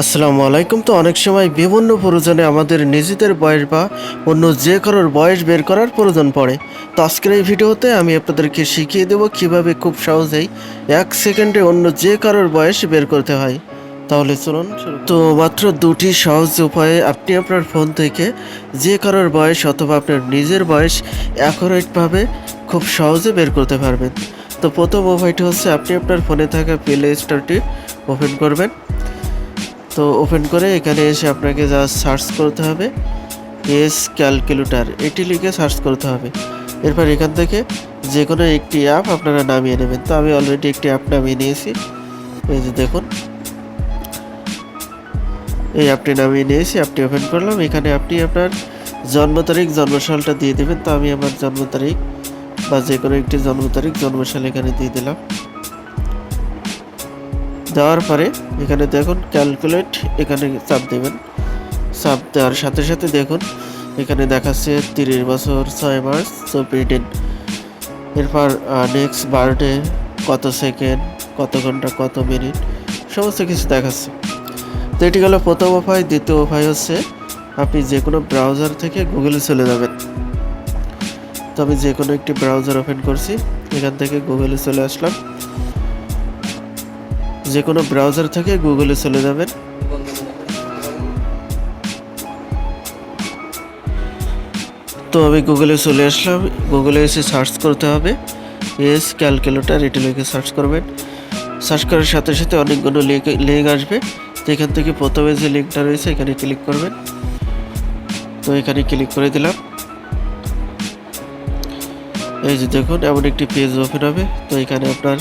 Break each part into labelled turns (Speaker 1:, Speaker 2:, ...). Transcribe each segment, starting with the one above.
Speaker 1: আসসালামু আলাইকুম। তো অনেক সময় বিভিন্ন প্রয়োজনে আমাদের নিজেদের বয়স বা অন্য যে কারোর বয়স বের করার প্রয়োজন পড়ে। তো আজকের এই ভিডিওতে আমি আপনাদেরকে শিখিয়ে দেবো কীভাবে খুব সহজেই এক সেকেন্ডে অন্য যে কারোর বয়স বের করতে হয়। তাহলে চলুন তো মাত্র দুটি সহজ উপায়ে আপনি আপনার ফোন থেকে যে কারোর বয়স অথবা আপনার নিজের বয়স অ্যাকুরেটভাবে খুব সহজে বের করতে পারবেন। তো প্রথম উপায়টি হচ্ছে আপনি আপনার ফোনে থাকা প্লে স্টোরটি ওপেন করবেন। তো ওপেন করে এখানে এসে আপনাকে যা সার্চ করতে হবে এস ক্যালকুলেটর এটি লিখে সার্চ করতে হবে। এরপর এখান থেকে যে কোনো একটি অ্যাপ আপনারা নামিয়ে নেবেন। তো আমি অলরেডি একটি অ্যাপ নামিয়ে নিয়েছি। এই যে দেখুন। এই অ্যাপটি নামিয়ে নিয়েছি অ্যাপটি ওপেন করলাম। এখানে আপনি আপনার জন্ম তারিখ, জন্মসালটা দিয়ে দেবেন। তো আমি আমার জন্ম তারিখ বা যে কোনো একটি জন্ম তারিখ, জন্মসাল এখানে দিয়ে দিলাম। দেওয়ার পরে এখানে দেখুন ক্যালকুলেট এখানে চাপ দেবেন। চাপ দেওয়ার সাথে সাথে দেখুন, এখানে দেখাচ্ছে তিরিশ বছর ছয় মাস চব্বিশ দিন এরপর নেক্সট বার্থডে কত সেকেন্ড কত ঘণ্টা, কত মিনিট সমস্ত কিছু দেখাচ্ছে। তো এটি গেল প্রথম উপায়, দ্বিতীয় উপায় হচ্ছে আপনি যে কোনো ব্রাউজার থেকে গুগলে চলে যাবেন। তো আমি যে কোনো একটি ব্রাউজার ওপেন করছি, এখান থেকে গুগলে চলে আসলাম। যে কোনো ব্রাউজার থেকে গুগলে চলে যাবেন। তো আমি গুগলে চলে আসলাম। গুগলে এসে সার্চ করতে হবে। এস ক্যালকুলেটার এটি লিখে সার্চ করবেন। সার্চ করার সাথে সাথে অনেকগুলো লিঙ্ক আসবে। তো এখান থেকে প্রথমে যে লিঙ্কটা রয়েছে, এখানে ক্লিক করবেন। তো এখানে ক্লিক করে দিলাম। এই যে দেখুন, এমন একটি পেজ ওপেন হবে। তো এখানে আপনার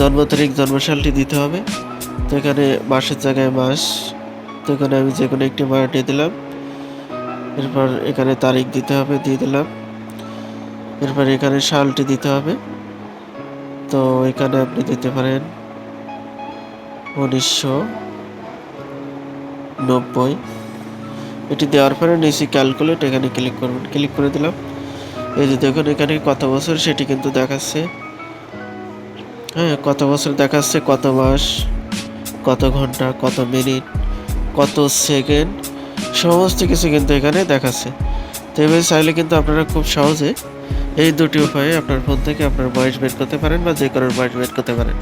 Speaker 1: জন্ম তারিখ জন্মসালটি দিতে হবে। তো এখানে মাসের জায়গায় মাস। তো এখানে আমি যে কোনো একটি মাস দিয়ে দিলাম। এরপর এখানে তারিখ দিতে হবে, দিয়ে দিলাম। এরপর এখানে সালটি দিতে হবে। তো এখানে আপনি দিতে পারেন উনিশশো নব্বই। এটি দেওয়ার পরে নিচে ক্যালকুলেট এখানে ক্লিক করবেন। ক্লিক করে দিলাম। এই যে দেখুন, এখানে কত বছর সেটি কিন্তু দেখাচ্ছে। হ্যাঁ কত বছর দেখাচ্ছে, কত মাস, কত ঘণ্টা, কত মিনিট, কত সেকেন্ড, সমস্ত কিছু কিন্তু এখানে দেখাচ্ছে। তো এভাবে চাইলে কিন্তু আপনারা খুব সহজে এই দুটি উপায়ে আপনার ফোন থেকে আপনার বয়স বের করতে পারেন বা যে কারোর বয়স বের করতে পারেন।